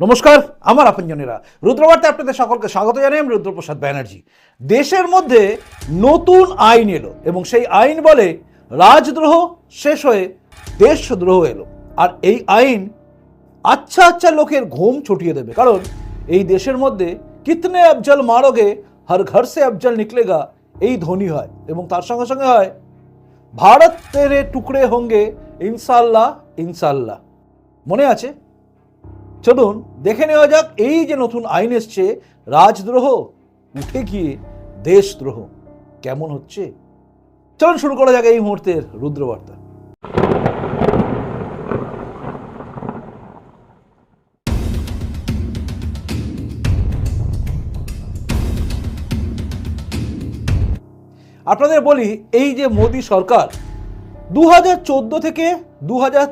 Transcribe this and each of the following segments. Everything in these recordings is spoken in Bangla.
নমস্কার, আমার আপনজনেরা। রুদ্রবার্তায় আপনাদের সকলকে স্বাগত জানাই আমি রুদ্রপ্রসাদ ব্যানার্জি। দেশের মধ্যে নতুন আইন এলো এবং সেই আইন বলে রাজদ্রোহ শেষ হয়ে দেশদ্রোহ এলো। আর এই আইন আচ্ছা আচ্ছা লোকের ঘুম ছুটিয়ে দেবে। কারণ এই দেশের মধ্যে কিতনে আফজল মারোগে, হর ঘর সে আফজল নিকলেগা, এই ধ্বনি হয়। এবং তার সঙ্গে সঙ্গে হয়, ভারত তেরে টুকরে হঙ্গে ইনশাল্লাহ ইনশাল্লাহ মনে আছে? চলুন, দেখে নেওয়া যাক এই যে নতুন আইন এসছে, রাজদ্রোহ, উঠে গিয়ে দেশদ্রোহ, কেমন হচ্ছে? চলুন শুরু করা যাক এই মুহূর্তের রুদ্রবার্তা। আপনাদের বলি, এই যে মোদী সরকার দু থেকে দু হাজার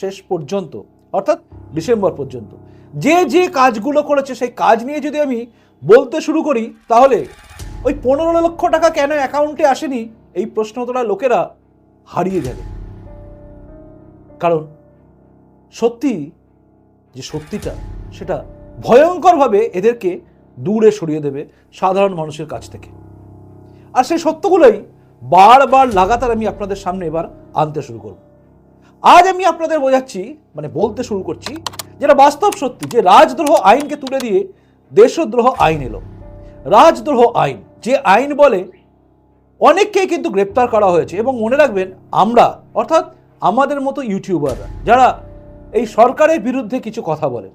শেষ পর্যন্ত অর্থাৎ ডিসেম্বর পর্যন্ত। যে যে কাজগুলো করেছে, সেই কাজ নিয়ে যদি আমি বলতে শুরু করি, তাহলে ওই পনেরো লক্ষ টাকা কেন অ্যাকাউন্টে আসেনি, এই প্রশ্ন তোলা লোকেরা হারিয়ে যাবে। কারণ সত্যি যে সত্যিটা, সেটা ভয়ঙ্করভাবে এদেরকে দূরে সরিয়ে দেবে সাধারণ মানুষের কাছ থেকে। আর সেই সত্যগুলোই বারবার লাগাতার আমি আপনাদের সামনে এবার আনতে শুরু করব। আজ আমি আপনাদের বোঝাচ্ছি মানে বলতে শুরু করছি, যেটা বাস্তব সত্যি, যে রাজদ্রোহ আইনকে তুলে দিয়ে দেশদ্রোহ আইন এলো। রাজদ্রোহ আইন, যে আইন বলে অনেককেই কিন্তু গ্রেপ্তার করা হয়েছে। এবং মনে রাখবেন, আমরা, অর্থাৎ আমাদের মতো ইউটিউবাররা যারা এই সরকারের বিরুদ্ধে কিছু কথা বলে,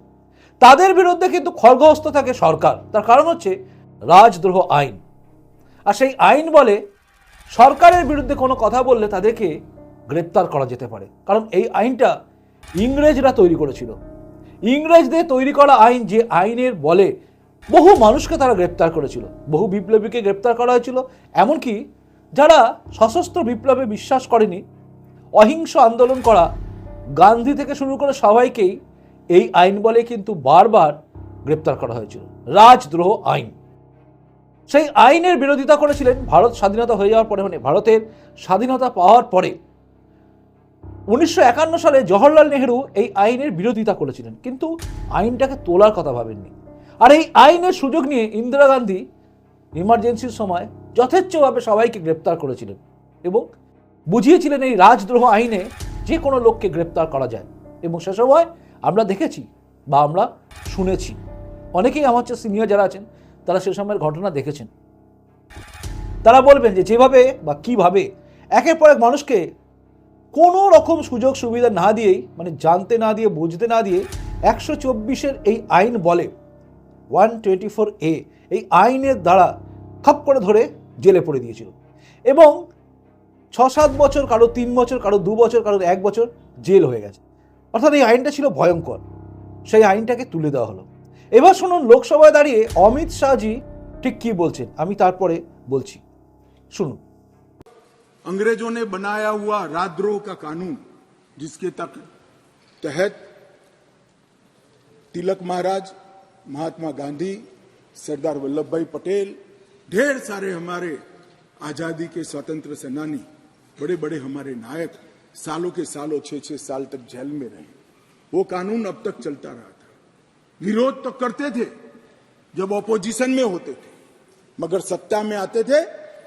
তাদের বিরুদ্ধে কিন্তু খড়গহস্ত থাকে সরকার। তার কারণ হচ্ছে রাজদ্রোহ আইন। আর সেই আইন বলে সরকারের বিরুদ্ধে কোনো কথা বললে তাদেরকে গ্রেপ্তার করা যেতে পারে। কারণ এই আইনটা ইংরেজরা তৈরি করেছিল। ইংরেজদের তৈরি করা আইন যে আইনের বলে বহু মানুষকে তারা গ্রেপ্তার করেছিল। বহু বিপ্লবীকে গ্রেপ্তার করা হয়েছিল। এমনকি যারা সশস্ত্র বিপ্লবে বিশ্বাস করেনি, অহিংস আন্দোলন করা গান্ধী থেকে শুরু করে সবাইকেই এই আইন বলে কিন্তু বারবার গ্রেপ্তার করা হয়েছিল। রাজদ্রোহ আইন। সেই আইনের বিরোধিতা করেছিলেন। ভারত স্বাধীনতা হয়ে যাওয়ার পরে মানে ভারতের স্বাধীনতা পাওয়ার পরে উনিশশো একান্ন সালে জওহরলাল নেহরু এই আইনের বিরোধিতা করেছিলেন, কিন্তু আইনটাকে তোলার কথা ভাবেননি। আর এই আইনের সুযোগ নিয়ে ইন্দিরা গান্ধী ইমার্জেন্সির সময় যথেচ্ছভাবে সবাইকে গ্রেপ্তার করেছিলেন এবং বুঝিয়েছিলেন এই রাজদ্রোহ আইনে যে কোনো লোককে গ্রেপ্তার করা যায়। এবং সে সময় আমরা দেখেছি বা আমরা শুনেছি, অনেকেই আমার চেয়ে সিনিয়র যারা আছেন, তারা সে সময়ের ঘটনা দেখেছেন। তারা বলবেন যে যেভাবে বা কীভাবে একের পর এক মানুষকে কোনো রকম সুযোগ সুবিধা না দিয়েই মানে জানতে না দিয়ে, বুঝতে না দিয়ে একশো চব্বিশের এই আইন বলে ওয়ান টোয়েন্টি ফোর এ, এই আইনের দ্বারা খাপ করে ধরে জেলে পড়ে দিয়েছিল। এবং ছ সাত বছর কারও, তিন বছর কারও, দু বছর কারও, এক বছর জেল হয়ে গেছে। অর্থাৎ এই আইনটা ছিল ভয়ঙ্কর। সেই আইনটাকে তুলে দেওয়া হলো। এবার শুনুন, লোকসভায় দাঁড়িয়ে অমিত শাহজি ঠিক কি বলছেন, আমি তারপরে বলছি। শুনুন। अंग्रेज़ों ने बनाया हुआ राजद्रोह का कानून, जिसके तक, तहत तिलक महाराज, महात्मा गांधी, सरदार वल्लभ भाई पटेल, ढेर सारे हमारे आज़ादी के स्वतंत्र सेनानी बड़े बड़े हमारे नायक, सालों के सालों छह छह साल तक जेल में रहे। वो कानून अब तक चलता रहा था। विरोध तो करते थे, जब ऑपोजिशन में होते थे, मगर सत्ता में आते थे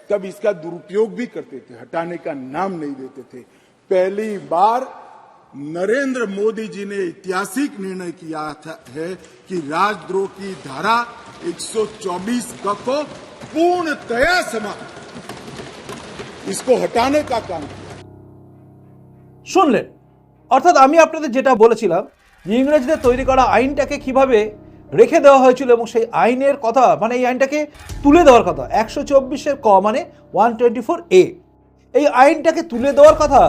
तब इसका दुरुपयोग भी करते थे हटाने का नाम नहीं देते थे पहली बार नरेंद्र मोदी जी ने ऐतिहासिक निर्णय किया था है कि राजद्रोह की धारा 124 क को पूर्णतया समाप्त इसको हटाने का काम किया শুনলেন অর্থাৎ আমি আপনাদের যেটা বলেছিলাম যে ইংরেজদের তৈরি করা আইনটাকে কিভাবে রেখে দেওয়া হয়েছিল এবং সেই আইনের কথা মানে এই আইনটাকে তুলে দেওয়ার কথা, একশো চব্বিশের ক মানে ওয়ান টোয়েন্টি ফোর এ এই আইনটাকে তুলে দেওয়ার কথা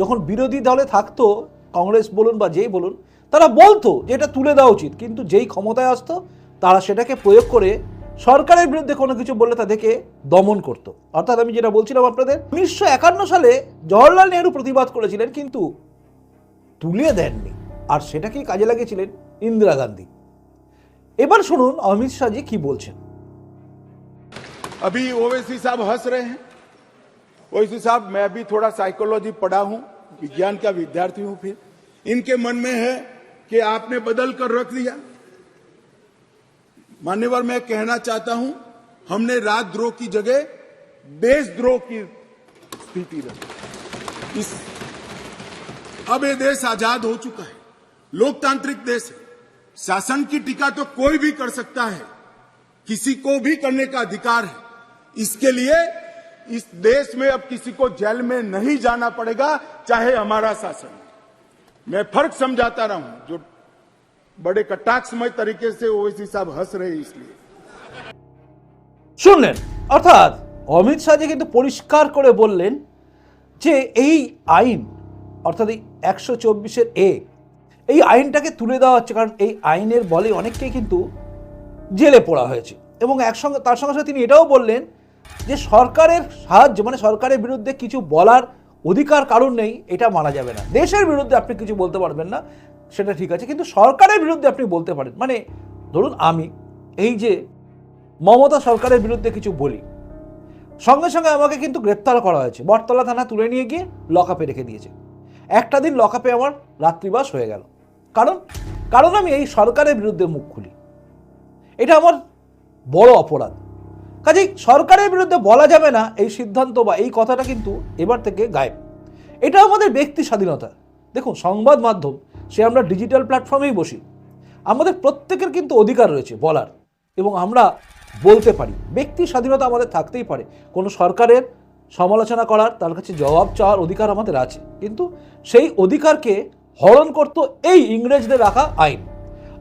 যখন বিরোধী দলে থাকতো, কংগ্রেস বলুন বা যেই বলুন, তারা বলতো যে এটা তুলে দেওয়া উচিত, কিন্তু যেই ক্ষমতায় আসতো, তারা সেটাকে প্রয়োগ করে সরকারের বিরুদ্ধে কোনো কিছু বললে তাদেরকে দমন করতো। অর্থাৎ আমি যেটা বলছিলাম আপনাদের, উনিশশো একান্ন সালে জওহরলাল নেহরু প্রতিবাদ করেছিলেন, কিন্তু তুলে দেননি। আর সেটাকেই কাজে লাগিয়েছিলেন ইন্দিরা গান্ধী। এবার শুনুন অমিত শাহজি কি বলছেন अभी ओवैसी साहब हंस रहे हैं ओवैसी साहब मैं भी थोड़ा साइकोलॉजी पढ़ा हूं विज्ञान का विद्यार्थी हूं फिर इनके मन में है कि आपने बदल कर रख दिया मान्यवर मैं कहना चाहता हूं हमने राजद्रोह की जगह देशद्रोह की स्थिति रखी इस अब ये देश आजाद हो चुका है लोकतांत्रिक देश है शासन की टीका तो कोई भी कर सकता है किसी को भी करने का अधिकार है इसके लिए इस देश में अब किसी को जेल में नहीं जाना पड़ेगा चाहे हमारा शासन हो। मैं फर्क समझाता रहा हूं जो बड़े कटाक्षमय तरीके से ओवैसी साहब हंस रहे हैं इसलिए শুনলেন অর্থাৎ অমিত শাহ যে কিন্তু পরিষ্কার করে বললেন যে এই আইন অর্থাৎ এই একশো চব্বিশের এ এই আইনটাকে তুলে দেওয়া হচ্ছে, কারণ এই আইনের বলে অনেককেই কিন্তু জেলে পড়া হয়েছে। এবং একসঙ্গে, তার সঙ্গে সঙ্গে তিনি এটাও বললেন যে সরকারের সাহায্য মানে সরকারের বিরুদ্ধে কিছু বলার অধিকার কারণ নেই, এটা মানা যাবে না। দেশের বিরুদ্ধে আপনি কিছু বলতে পারবেন না, সেটা ঠিক আছে, কিন্তু সরকারের বিরুদ্ধে আপনি বলতে পারেন। মানে ধরুন আমি এই যে মমতা সরকারের বিরুদ্ধে কিছু বলি, সঙ্গে সঙ্গে আমাকে কিন্তু গ্রেপ্তার করা হয়েছে। বটতলা থানা তুলে নিয়ে গিয়ে লকআপে রেখে দিয়েছে। একটা দিন লকআপে আমার রাত্রিবাস হয়ে গেল। কারণ কারণ আমি এই সরকারের বিরুদ্ধে মুখ খুলি। এটা আমার বড় অপরাধ। কাজেই সরকারের বিরুদ্ধে বলা যাবে না এই সিদ্ধান্ত বা এই কথাটা কিন্তু এবার থেকে গায়েব। এটা আমাদের ব্যক্তি স্বাধীনতা। দেখুন, সংবাদ মাধ্যম, সে আমরা ডিজিটাল প্ল্যাটফর্মেই বসি। আমাদের প্রত্যেকের কিন্তু অধিকার রয়েছে বলার এবং আমরা বলতে পারি। ব্যক্তি স্বাধীনতা আমাদের থাকতেই পারে। কোনো সরকারের সমালোচনা করার, তার কাছে জবাব চাওয়ার অধিকার আমাদের আছে। কিন্তু সেই অধিকারকে হরণ করত এই ইংরেজদের রাখা আইন।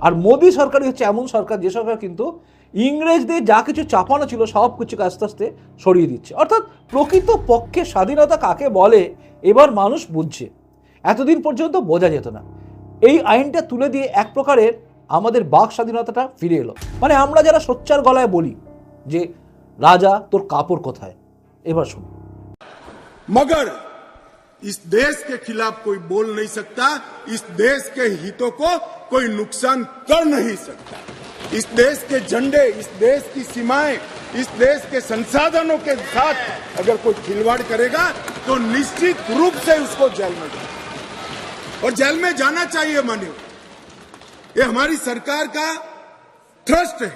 আর মোদী সরকারই হচ্ছে এমন সরকার, যে সরকার কিন্তু ইংরেজদের যা কিছু চাপানো ছিল, সব কিছুকে আস্তে আস্তে সরিয়ে দিচ্ছে। অর্থাৎ প্রকৃত পক্ষে স্বাধীনতা কাকে বলে, এবার মানুষ বুঝছে। এতদিন পর্যন্ত বোঝা যেত না। এই আইনটা তুলে দিয়ে এক প্রকারের আমাদের বাক স্বাধীনতাটা ফিরে এলো। মানে আমরা যারা সোচ্চার গলায় বলি যে, রাজা, তোর কাপড় কোথায়? এবার শুনুন। মগর इस देश के खिलाफ कोई बोल नहीं सकता, इस देश के हितों को कोई नुकसान कर नहीं सकता। इस देश के झंडे, इस देश की सीमाएँ, इस देश के संसाधनों के साथ अगर कोई खिलवाड़ करेगा तो निश्चित रूप से उसको जेल में जाए और जेल में जाना चाहिए मान्य ये हमारी सरकार का ट्रस्ट है।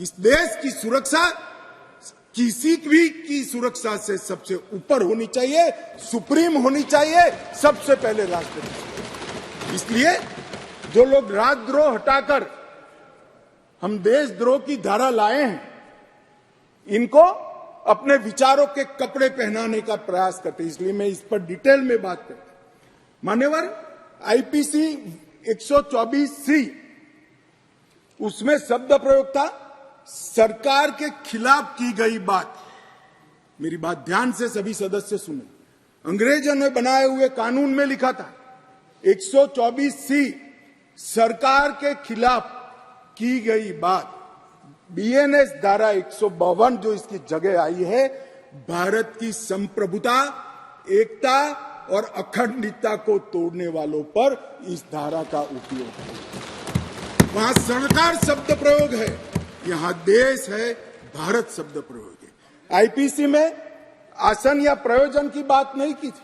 इस देश की सुरक्षा किसी भी की सुरक्षा से सबसे ऊपर होनी चाहिए, सुप्रीम होनी चाहिए, सबसे पहले राष्ट्रपति। इसलिए जो लोग राजद्रोह हटाकर हम देशद्रोह की धारा लाए हैं, इनको अपने विचारों के कपड़े पहनाने का प्रयास करते इसलिए मैं इस पर डिटेल में बात करता मान्यवर, आईपीसी 124 सी, उसमें शब्द प्रयोग था। सरकार के खिलाफ की गई बात। मेरी बात ध्यान से सभी सदस्य सुने। अंग्रेज़ों ने बनाए हुए कानून में लिखा था 124 सी सरकार के खिलाफ की गई बात। बीएनएस धारा एक सौ बावन जो इसकी जगह आई है, भारत की संप्रभुता, एकता और अखंडता को तोड़ने वालों पर इस धारा का उपयोग है। वहाँ सरकार शब्द प्रयोग है। यहाँ देश है, भारत शब्द प्रयोग है। आईपीसी में आसन या प्रयोजन की बात नहीं की थी।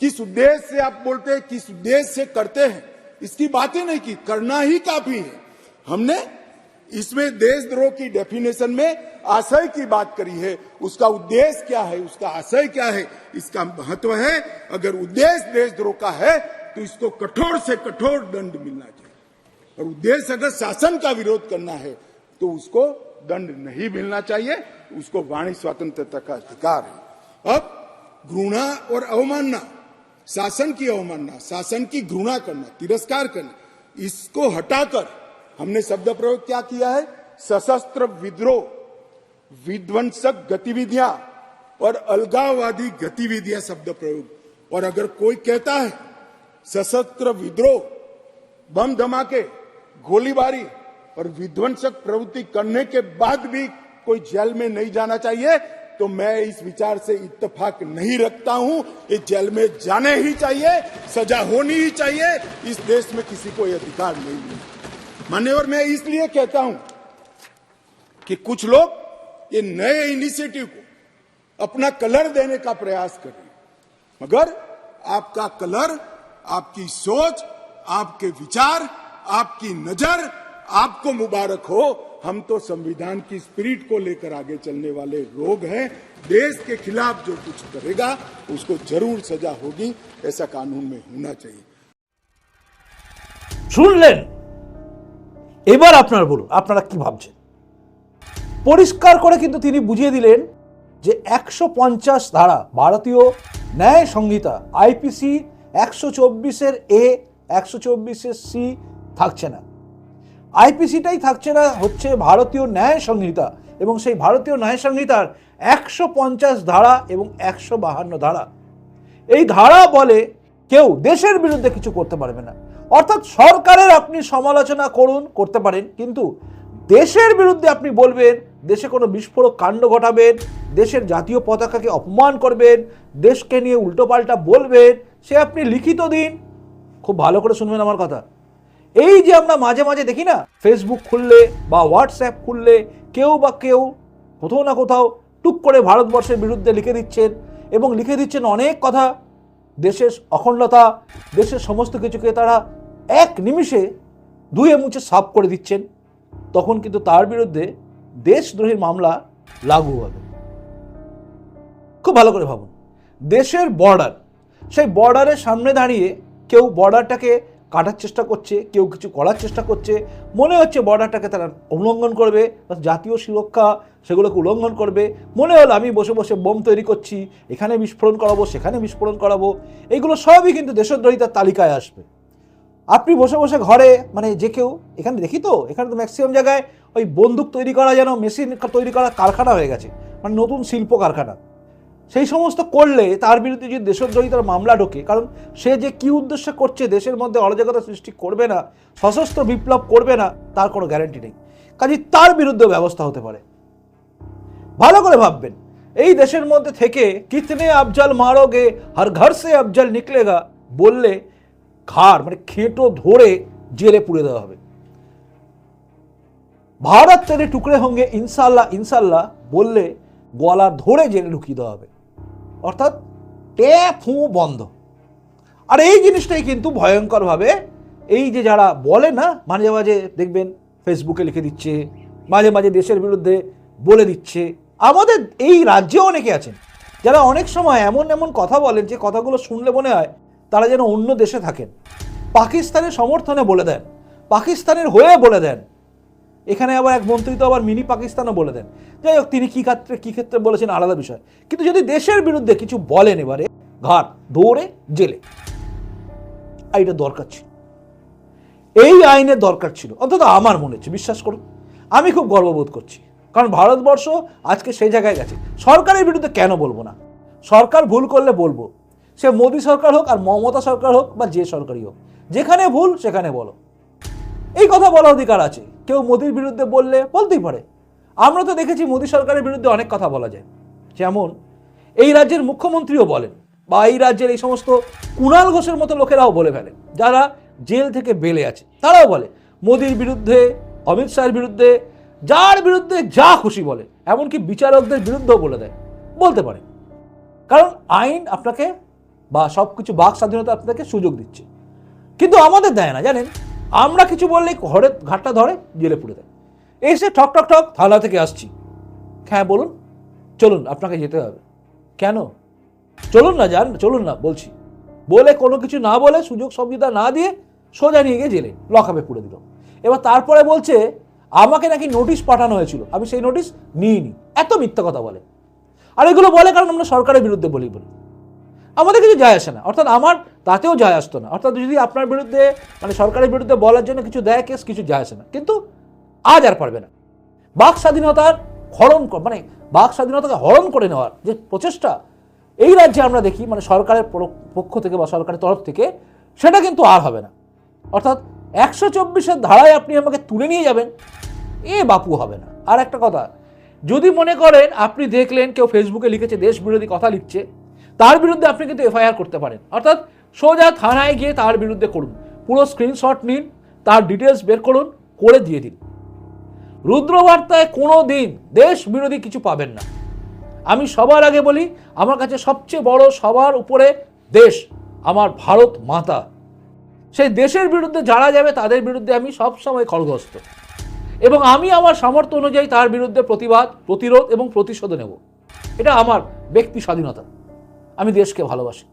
किस उद्देश्य से आप बोलते हैं, किस उद्देश्य से करते हैं, इसकी बात ही नहीं की। करना ही काफ़ी है। हमने इसमें देशद्रोह की डेफिनेशन में आशय की बात करी है। उसका उद्देश्य क्या है, उसका आशय क्या है, इसका महत्व है। अगर उद्देश्य देशद्रोह का है तो इसको कठोर से कठोर दंड मिलना चाहिए। और उद्देश्य अगर शासन का विरोध करना है तो उसको दंड नहीं मिलना चाहिए, उसको वाणी स्वतंत्रता का अधिकार है। अब घृणा और अवमानना, शासन की अवमानना, शासन की घृणा करना, तिरस्कार करना, इसको हटाकर हमने शब्द प्रयोग क्या किया है? सशस्त्र विद्रोह, विध्वंसक गतिविधियाँ और अलगाववादी गतिविधियाँ शब्द प्रयोग। और अगर कोई कहता है, सशस्त्र विद्रोह, बम धमाके, गोलीबारी और विध्वंसक प्रवृत्ति करने के बाद भी कोई जेल में नहीं जाना चाहिए तो मैं इस विचार से इत्तेफाक नहीं रखता हूँ। ये जेल में जाने ही चाहिए, सजा होनी ही चाहिए। इस देश में किसी को ये अधिकार नहीं मिलता मान्यवर मैं इसलिए कहता हूँ कि कुछ लोग ये नए इनिशिएटिव को अपना कलर देने का प्रयास कर रहे हैं। मगर आपका कलर, आपकी सोच, आपके विचार, आपकी नज़र आपको मुबारक हो हम तो संविधान की स्पिरिट को लेकर आगे चलने वाले लोग हैं देश के खिलाफ जो कुछ करेगा उसको जरूर सजा होगी ऐसा कानून में होना चाहिए শুনলেন এবার আপনার বলুন আপনারা কি ভাবছেন পরিষ্কার করে কিন্তু তিনি বুঝিয়ে দিলেন যে একশো পঞ্চাশ ধারা ভারতীয় ন্যায় সংহিতা আইপিসি একশো চব্বিশের এ একশো চব্বিশের সি থাকছে না আইপিসিটাই থাকছে না, হচ্ছে ভারতীয় ন্যায় সংহিতা। এবং সেই ভারতীয় ন্যায় সংহিতার একশো পঞ্চাশ ধারা এবং একশো বাহান্ন ধারা। এই ধারা বলে কেউ দেশের বিরুদ্ধে কিছু করতে পারবে না। অর্থাৎ সরকারের আপনি সমালোচনা করুন, করতে পারেন, কিন্তু দেশের বিরুদ্ধে আপনি বলবেন, দেশে কোনো বিস্ফোরক কাণ্ড ঘটাবেন, দেশের জাতীয় পতাকাকে অপমান করবেন, দেশকে নিয়ে উল্টোপাল্টা বলবেন, সে আপনি লিখিত দিন। খুব ভালো করে শুনবেন আমার কথা। এই যে আমরা মাঝে মাঝে দেখি না ফেসবুক খুললে বা হোয়াটসঅ্যাপ খুললে কেউ বা কেউ কোথাও না কোথাও টুক করে ভারতবর্ষের বিরুদ্ধে লিখে দিচ্ছেন এবং লিখে দিচ্ছেন অনেক কথা। দেশের অখণ্ডতা, দেশের সমস্ত কিছুকে তারা এক নিমিষে ধুয়ে মুছে সাফ করে দিচ্ছেন। তখন কিন্তু তার বিরুদ্ধে দেশদ্রোহীর মামলা লাগু হবে। খুব ভালো করে ভাবুন, দেশের বর্ডার সেই বর্ডারের সামনে দাঁড়িয়ে কেউ বর্ডারটাকে কাটার চেষ্টা করছে, কেউ কিছু করার চেষ্টা করছে, মনে হচ্ছে বর্ডারটাকে তারা উল্লঙ্ঘন করবে বা জাতীয় সুরক্ষা সেগুলোকে উল্লঙ্ঘন করবে, মনে হলো আমি বসে বসে বোম তৈরি করছি, এখানে বিস্ফোরণ করাবো, সেখানে বিস্ফোরণ করাবো এইগুলো সবই কিন্তু দেশদ্রোহিতার তালিকায় আসবে। আপনি বসে বসে ঘরে মানে যে কেউ, এখানে দেখি তো, এখানে তো ম্যাক্সিমাম জায়গায় ওই বন্দুক তৈরি করা যেন মেশিন তৈরি করা কারখানা হয়ে গেছে মানে নতুন শিল্প কারখানা। সেই সমস্ত করলে তার বিরুদ্ধে যদি দেশদ্রোহিতার মামলা ঢোকে, কারণ সে যে কি উদ্দেশ্যে করছে দেশের মধ্যে অরাজকতা সৃষ্টি করবে না, সশস্ত্র বিপ্লব করবে না, তার কোনো গ্যারান্টি নেই। কাজে তার বিরুদ্ধে ব্যবস্থা হতে পারে। ভালো করে ভাববেন, এই দেশের মধ্যে থেকে কিতনে আফজাল মারোগে, হর ঘর সে আফজাল নিকলেগা, বললে ঘাড় মানে খেটো ধরে জেলে পুড়ে দেওয়া হবে। ভারত তেরে টুকরে হোঙ্গে ইনশাল্লাহ ইনশাল্লাহ বললে গলা ধরে জেলে ঢুকিয়ে দেওয়া হবে। অর্থাৎ টে ফু বন্ধ। আর এই জিনিসটাই কিন্তু ভয়ঙ্করভাবে এই যে যারা বলে না, মাঝে মাঝে দেখবেন ফেসবুকে লিখে দিচ্ছে, মাঝে মাঝে দেশের বিরুদ্ধে বলে দিচ্ছে। আমাদের এই রাজ্যেও অনেকে আছেন, যারা অনেক সময় এমন এমন কথা বলেন যে কথাগুলো শুনলে মনে হয় তারা যেন অন্য দেশে থাকেন। পাকিস্তানের সমর্থনে বলে দেন, পাকিস্তানের হয়ে বলে দেন। এখানে আবার এক মন্ত্রী তো আবার মিনি পাকিস্তানও বলে দেন। যাই হোক, তিনি কী ক্ষেত্রে কী ক্ষেত্রে বলেছেন আলাদা বিষয়। কিন্তু যদি দেশের বিরুদ্ধে কিছু বলেন এবারে, ঘাট, দৌড়ে, জেলে। এটা দরকার ছিল। এই আইনের দরকার ছিল। অন্তত আমার মনে হচ্ছে, বিশ্বাস করুন। আমি খুব গর্ববোধ করছি। কারণ ভারতবর্ষ আজকে সেই জায়গায় গেছে। সরকারের বিরুদ্ধে কেন বলব না? সরকার ভুল করলে বলব। সে মোদী সরকার হোক আর মমতা সরকার হোক বা যে সরকারই হোক। যেখানে ভুল, সেখানে বলো। এই কথা বলার অধিকার আছে। কেউ মোদির বিরুদ্ধে বললে বলতেই পারে। আমরা তো দেখেছি মোদী সরকারের বিরুদ্ধে অনেক কথা বলা যায়। যেমন, এই রাজ্যের মুখ্যমন্ত্রীও বলেন বা এই রাজ্যের এই সমস্ত কুণাল ঘোষের মতো লোকেরাও বলে ফেলেন। যারা জেল থেকে বেলে আছে, তারাও বলে, মোদির বিরুদ্ধে, অমিত শাহের বিরুদ্ধে, যার বিরুদ্ধে যা খুশি বলে, এমনকি বিচারকদের বিরুদ্ধেও বলে দেয়, বলতে পারে। কারণ আইন আপনাকে বা সব কিছু বাক স্বাধীনতা আপনাকে সুযোগ দিচ্ছে। কিন্তু আমাদের দেয় না, জানেন? আমরা কিছু বললেই ঘরে ঘাটটা ধরে জেলে পুড়ে দেয়। এসে ঠক ঠক ঠক থানা থেকে আসছি। হ্যাঁ বলুন। চলুন, আপনাকে যেতে হবে। কেন? চলুন না, যান, চলুন না, বলছি। বলে কোনো কিছু না বলে, সুযোগ সুবিধা না দিয়ে সোজা নিয়ে গিয়ে জেলে, লকআপে পুড়ে দিল। এবার তারপরে বলছে, আমাকে নাকি নোটিশ পাঠানো হয়েছিল। আমি সেই নোটিশ নিইনি। এত মিথ্যা কথা বলে। আর এগুলো বলে কারণ আমরা সরকারের বিরুদ্ধে বলি বলি। আমাদের কিছু যায় আসে না। অর্থাৎ আমার তাতেও যায় আসতো না। অর্থাৎ যদি আপনার বিরুদ্ধে মানে সরকারের বিরুদ্ধে বলার জন্য কিছু দেয় কেস কিছু যায় আসে না। কিন্তু আজ আর পারবে না। বাক স্বাধীনতার হরণ মানে বাক স্বাধীনতাকে হরণ করে নেওয়ার যে প্রচেষ্টা, এই রাজ্যে আমরা দেখি মানে সরকারের পক্ষ থেকে বা সরকারের তরফ থেকে, সেটা কিন্তু আর হবে না। অর্থাৎ একশো চব্বিশের ধারায় আপনি আমাকে তুলে নিয়ে যাবেন, এ বাপু হবে না। আর একটা কথা, যদি মনে করেন, আপনি দেখলেন, কেউ ফেসবুকে লিখেছে দেশ বিরোধী কথা লিখছে তার বিরুদ্ধে আপনি কিন্তু এফআইআর করতে পারেন। অর্থাৎ সোজা থানায় গিয়ে তার বিরুদ্ধে করুন। পুরো স্ক্রিনশট নিন, তার ডিটেলস বের করুন, করে দিয়ে দিন। রুদ্রবার্তায় কোনো দিন দেশ বিরোধী কিছু পাবেন না। আমি সবার আগে বলি, আমার কাছে সবচেয়ে বড় সবার উপরে দেশ, আমার ভারত মাতা। সেই দেশের বিরুদ্ধে যারা যাবে, তাদের বিরুদ্ধে আমি সবসময় খড়গস্ত এবং আমি আমার সামর্থ্য অনুযায়ী তার বিরুদ্ধে প্রতিবাদ, প্রতিরোধ এবং প্রতিশোধ নেব। এটা আমার ব্যক্তি স্বাধীনতা। আমি দেশকে ভালোবাসি।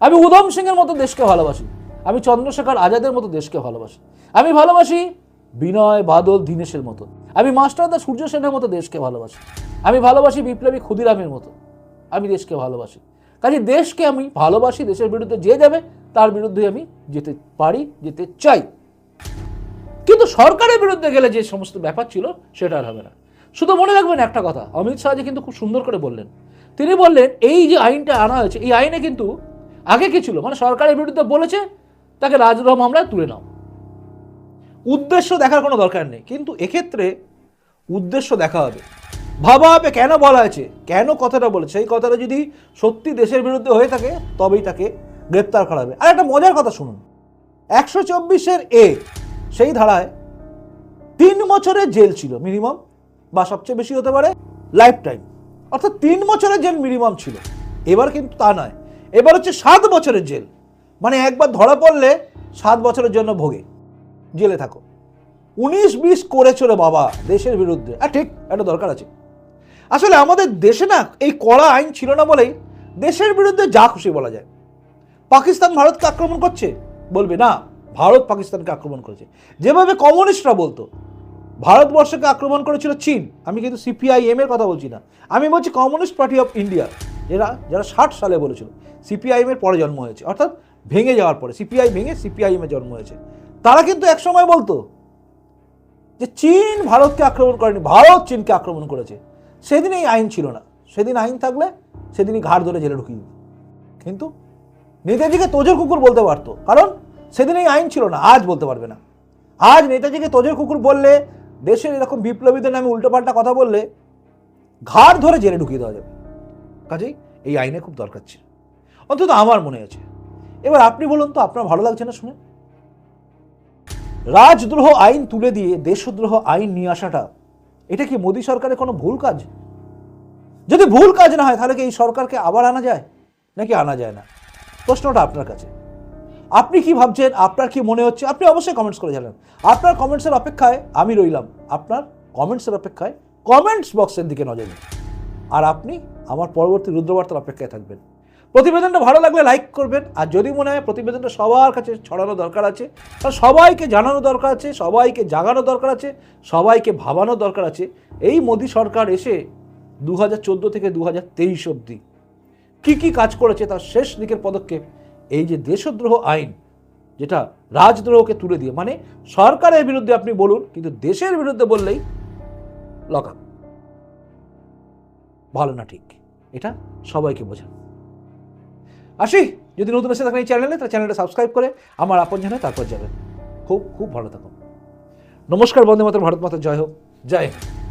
আমি উধম সিংয়ের মতো দেশকে ভালোবাসি। আমি চন্দ্রশেখর আজাদের মতো দেশকে ভালোবাসি। আমি ভালোবাসি বিনয় বাদল দীনেশের মতো। আমি মাস্টারদা সূর্য সেনের মতো দেশকে ভালোবাসি। আমি ভালোবাসি বিপ্লবী ক্ষুদিরামের মতো। আমি দেশকে ভালোবাসি। কাজে দেশকে আমি ভালোবাসি, দেশের বিরুদ্ধে যে যাবে, তার বিরুদ্ধে আমি যেতে পারি, যেতে চাই। কিন্তু সরকারের বিরুদ্ধে গেলে যে সমস্ত ব্যাপার ছিল, সেটা আর হবে না। শুধু মনে রাখবেন একটা কথা, অমিত শাহজি কিন্তু খুব সুন্দর করে বললেন তিনি বললেন, এই যে আইনটা আনা হয়েছে, এই আইনে কিন্তু আগে কি ছিল? মানে সরকারের বিরুদ্ধে বলেছে, তাকে রাজদ্রোহ মামলায় তুলে নাও। উদ্দেশ্য দেখার কোনো দরকার নেই, কিন্তু এক্ষেত্রে উদ্দেশ্য দেখা হবে। ভাবা হবে কেন বলা হয়েছে, কেন কথাটা বলেছে। সেই কথাটা যদি সত্যি দেশের বিরুদ্ধে হয়ে থাকে, তবেই তাকে গ্রেপ্তার করা হবে। আর একটা মজার কথা শুনুন, একশো চব্বিশের এ, সেই ধারায় তিন বছরের জেল ছিল, মিনিমাম, বা সবচেয়ে বেশি হতে পারে লাইফ টাইম অর্থাৎ তিন বছরের জেল মিনিমাম ছিল। এবার কিন্তু তা নয়। এবার হচ্ছে সাত বছরের জেল। মানে একবার ধরা পড়লে সাত বছরের জন্য ভোগে। জেলে থাকো। উনিশ বিশ করেছ রে বাবা দেশের বিরুদ্ধে। আর ঠিক, একটা দরকার আছে। আসলে আমাদের দেশে না এই কড়া আইন ছিল না বলেই দেশের বিরুদ্ধে যা খুশি বলা যায়। পাকিস্তান ভারতকে আক্রমণ করছে? বলবে না, ভারত পাকিস্তানকে আক্রমণ করেছে। যেভাবে কমিউনিস্টরা বলতো ভারতবর্ষকে আক্রমণ করেছিল চীন। আমি কিন্তু সিপিআইএম এর কথা বলছি না। আমি বলছি কমিউনিস্ট পার্টি অফ ইন্ডিয়া এরা যারা ষাট সালে বলেছিল সিপিআইএম এর পরে জন্ম হয়েছে, অর্থাৎ ভেঙে যাওয়ার পরে সিপিআই ভেঙে সিপিআইএম জন্ম হয়েছে। তারা কিন্তু একসময় বলতো যে চীন ভারতকে আক্রমণ করেনি, ভারত চীনকে আক্রমণ করেছে। সেদিন এই আইন ছিল না। সেদিন আইন থাকলে সেদিনই ঘাড় ধরে জেলে ঢুকিয়ে দিত। কিন্তু নেতাজিকে তোজের কুকুর বলতে পারতো, কারণ সেদিন এই আইন ছিল না, আজ বলতে পারবে না। আজ নেতাজিকে তোজের কুকুর বললে দেশের এরকম বিপ্লবীদের নামে উল্টোপাল্টা কথা বললে ঘাড় ধরে জেলে ঢুকিয়ে দেওয়া যাবে। কাজেই এই আইনে খুব দরকার ছিল। অন্তত আমার মনে আছে। এবার আপনি বলুন তো, আপনার ভালো লাগছে না শুনে? রাজদ্রোহ আইন তুলে দিয়ে দেশদ্রোহ আইন নিয়ে আসাটা, এটা কি মোদী সরকারের কোনো ভুল কাজ? যদি ভুল কাজ না হয়, তাহলে কি এই সরকারকে আবার আনা যায়? নাকি আনা যায় না? প্রশ্নটা আপনার কাছে। আপনি কি ভাবছেন? আপনার কি মনে হচ্ছে? আপনি অবশ্যই কমেন্টস করে জানান। আপনার কমেন্টসের অপেক্ষায় আমি রইলাম। আপনার কমেন্টসের অপেক্ষায় কমেন্টস বক্সের দিকে নজর দিন। আর আপনি আমার পরবর্তী রুদ্রবার্তার অপেক্ষায় থাকবেন। প্রতিবেদনটা ভালো লাগলে লাইক করবেন। আর যদি মনে হয় প্রতিবেদনটা সবার কাছে ছড়ানো দরকার আছে তাহলে সবাইকে জানানো দরকার আছে, সবাইকে জাগানো দরকার আছে, সবাইকে ভাবানো দরকার আছে, এই মোদী সরকার এসে দু হাজার চোদ্দ থেকে দু হাজার তেইশ অবধি কী কী কাজ করেছে তার শেষ দিকের পদক্ষেপ এই যে দেশদ্রোহ আইন, যেটা রাজদ্রোহকে তুলে দিয়ে মানে সরকারের বিরুদ্ধে আপনি বলুন, কিন্তু দেশের বিরুদ্ধে বললেই লকআপ ভালো না ঠিক, এটা সবাইকে বোঝান। আসি, যদি নতুন এসে থাকেন এই চ্যানেলে, তাহলে চ্যানেলটা সাবস্ক্রাইব করে আমার আপন জানে তারপর যাবেন। খুব খুব ভালো থাকুন। নমস্কার, বন্দে মাতর ভারত মাতা, জয় হোক। জয় হিন্দ।